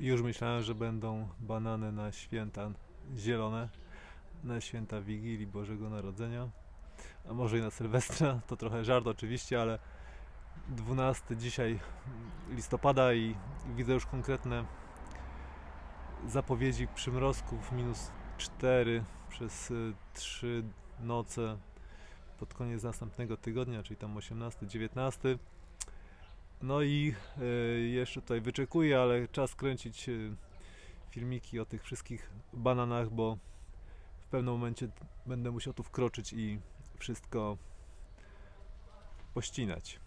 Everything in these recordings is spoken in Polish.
Już myślałem, że będą banany na święta zielone, na święta Wigilii Bożego Narodzenia, a może i na Sylwestra. To trochę żart oczywiście, ale 12 dzisiaj listopada i widzę już konkretne zapowiedzi przymrozków minus 4 przez 3 noce pod koniec następnego tygodnia, czyli tam 18-19. No i e, jeszcze tutaj wyczekuję, ale czas kręcić e, filmiki o tych wszystkich bananach, bo w pewnym momencie będę musiał tu wkroczyć i wszystko pościnać.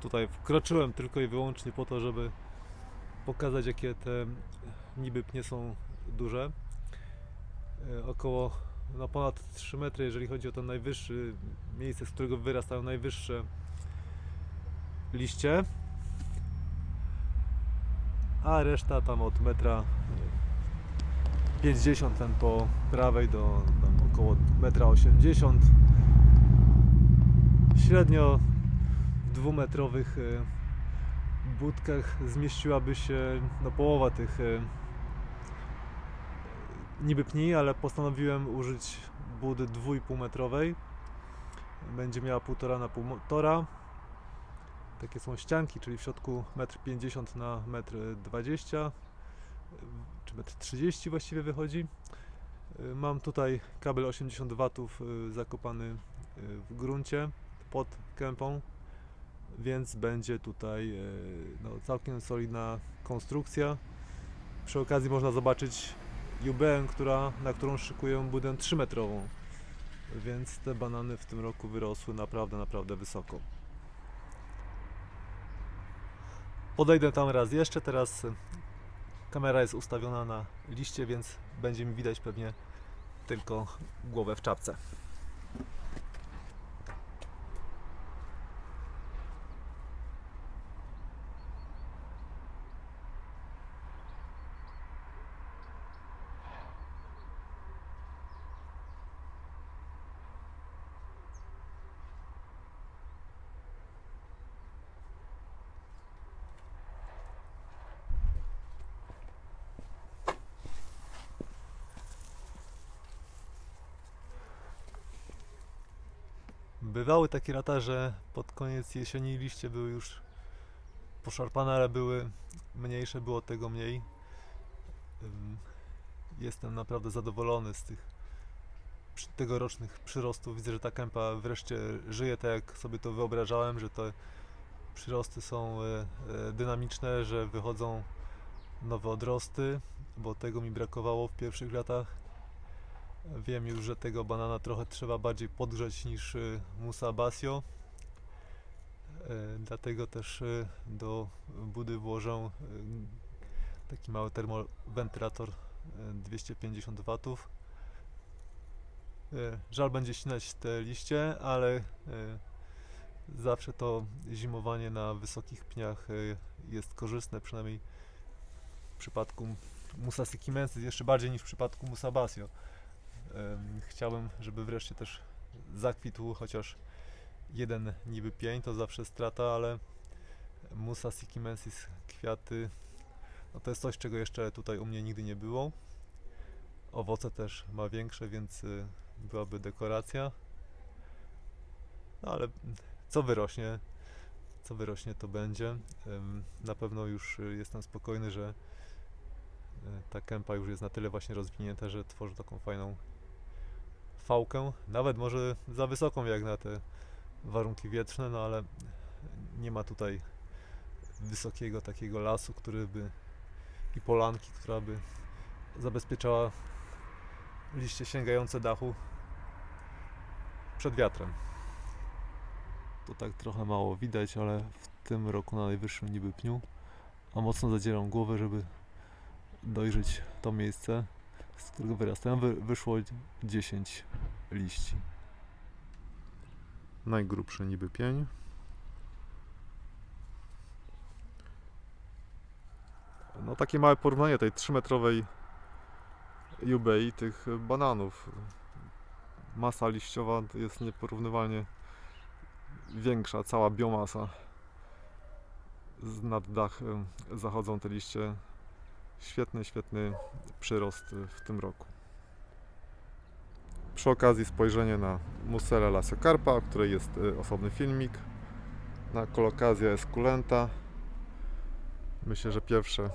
Tutaj wkroczyłem tylko i wyłącznie po to, żeby pokazać jakie te niby pnie są duże. E, Około no ponad 3 metry, jeżeli chodzi o to najwyższy miejsce, z którego wyrastają najwyższe liście. A reszta tam od metra 50 ten po prawej do około metra 80 średnio w dwumetrowych e, budkach zmieściłaby się no, połowa tych e, niby pni, ale postanowiłem użyć budy 2,5 metrowej. Będzie miała 1,5 na 1,5. Takie są ścianki, czyli w środku 1,50 m na 1,20 m, czy 1,30 m właściwie wychodzi. E, Mam tutaj kabel 80 W e, zakopany e, w gruncie pod kępą więc będzie tutaj e, no, całkiem solidna konstrukcja. Przy okazji można zobaczyć UBM, która, na którą szykuję budę 3-metrową, więc te banany w tym roku wyrosły naprawdę, naprawdę wysoko. Podejdę tam raz jeszcze, teraz kamera jest ustawiona na liście, więc będzie mi widać pewnie tylko głowę w czapce. Bywały takie lata, że pod koniec jesieni liście były już poszarpane, ale były mniejsze, było tego mniej. Jestem naprawdę zadowolony z tych tegorocznych przyrostów. Widzę, że ta kępa wreszcie żyje tak, jak sobie to wyobrażałem, że te przyrosty są e, e, dynamiczne, że wychodzą nowe odrosty, bo tego mi brakowało w pierwszych latach. Wiem już, że tego banana trochę trzeba bardziej podgrzać niż y, Musa Basio. E, Dlatego też y, do budy włożę y, taki mały termowentylator y, 250 W. E, Żal będzie ścinać te liście, ale y, zawsze to zimowanie na wysokich pniach jest korzystne, przynajmniej w przypadku Musa Sikimensis, jeszcze bardziej niż w przypadku Musa Basio. Em, Chciałem, żeby wreszcie też zakwitł chociaż jeden niby pień, to zawsze strata, ale Musa Sikimensis kwiaty, no to jest coś, czego jeszcze tutaj u mnie nigdy nie było. Owoce też ma większe, więc y, byłaby dekoracja. No ale co wyrośnie, co wyrośnie to będzie. Na pewno już jestem spokojny, że y, ta kępa już jest na tyle właśnie rozwinięta, że tworzy taką fajną fałkę, nawet może za wysoką jak na te warunki wietrzne, no ale nie ma tutaj wysokiego takiego lasu, który by i polanki, która by zabezpieczała liście sięgające dachu przed wiatrem. To tak trochę mało widać, ale w tym roku na najwyższym niby pniu, a mocno zadzieram głowę, żeby dojrzeć to miejsce. Z którego wyrastają, wy, wyszło 10 liści. Najgrubszy niby pień. No takie małe porównanie tej 3-metrowej jubei tych bananów. Masa liściowa jest nieporównywalnie większa, cała biomasa. Z nad dach em, zachodzą te liście. Świetny, świetny przyrost w tym roku. Przy okazji spojrzenie na Musera lasiocarpa, o której jest y, osobny filmik. Na kolokazja esculenta. Myślę, że pierwsze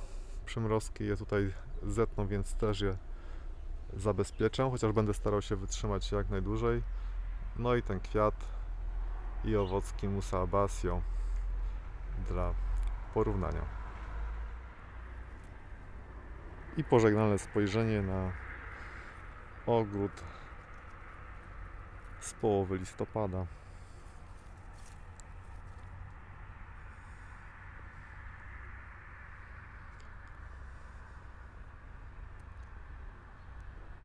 przymrozki je tutaj zetną, więc też je zabezpieczę, chociaż będę starał się wytrzymać jak najdłużej. No i ten kwiat i owocki Musa Abasio dla porównania. I pożegnalne spojrzenie na ogród z połowy listopada.